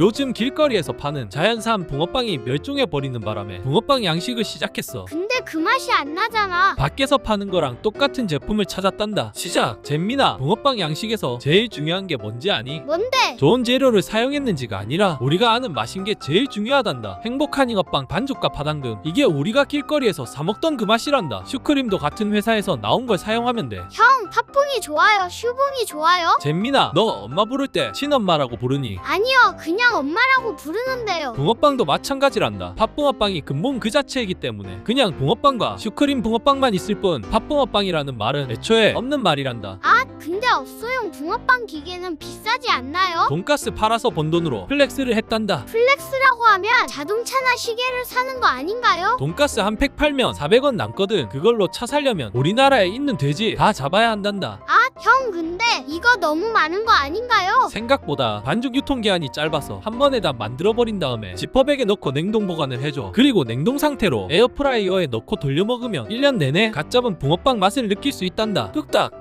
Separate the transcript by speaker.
Speaker 1: 요즘 길거리에서 파는 자연산 붕어빵이 멸종해 버리는 바람에 붕어빵 양식을 시작했어.
Speaker 2: 근데 그 맛이 안 나잖아.
Speaker 1: 밖에서 파는 거랑 똑같은 제품을 찾았단다. 시작. 잼민아, 붕어빵 양식에서 제일 중요한 게 뭔지 아니?
Speaker 2: 뭔데?
Speaker 1: 좋은 재료를 사용했는지가 아니라 우리가 아는 맛인 게 제일 중요하단다. 행복한 잉어빵 반죽과 파당금 이게 우리가 길거리에서 사 먹던 그 맛이란다. 슈크림도 같은 회사에서 나온 걸 사용하면 돼.
Speaker 2: 형, 팥붕이 좋아요. 슈붕이 좋아요?
Speaker 1: 잼민아, 너 엄마 부를 때 친엄마라고 부르니?
Speaker 2: 아니요, 그냥 엄마라고 부르는데요.
Speaker 1: 붕어빵도 마찬가지란다. 팥붕어빵이 근본 그 자체이기 때문에 그냥 붕어빵과 슈크림 붕어빵만 있을 뿐 팥붕어빵이라는 말은 애초에 없는 말이란다.
Speaker 2: 아, 근데 업소용 붕어빵 기계는 비싸지 않나요?
Speaker 1: 돈가스 팔아서 번 돈으로 플렉스를 했단다.
Speaker 2: 플렉스라고 하면 자동차나 시계를 사는 거 아닌가요?
Speaker 1: 돈가스 한 팩 팔면 400원 남거든. 그걸로 차 살려면 우리나라에 있는 돼지 다 잡아야 한단다.
Speaker 2: 아, 형, 근데 이거 너무 많은 거 아닌가요?
Speaker 1: 생각보다 반죽 유통기한이 짧아서 한 번에 다 만들어버린 다음에 지퍼백에 넣고 냉동 보관을 해줘. 그리고 냉동 상태로 에어프라이어에 넣고 돌려 먹으면 1년 내내 갓 잡은 붕어빵 맛을 느낄 수 있단다. 뚝딱!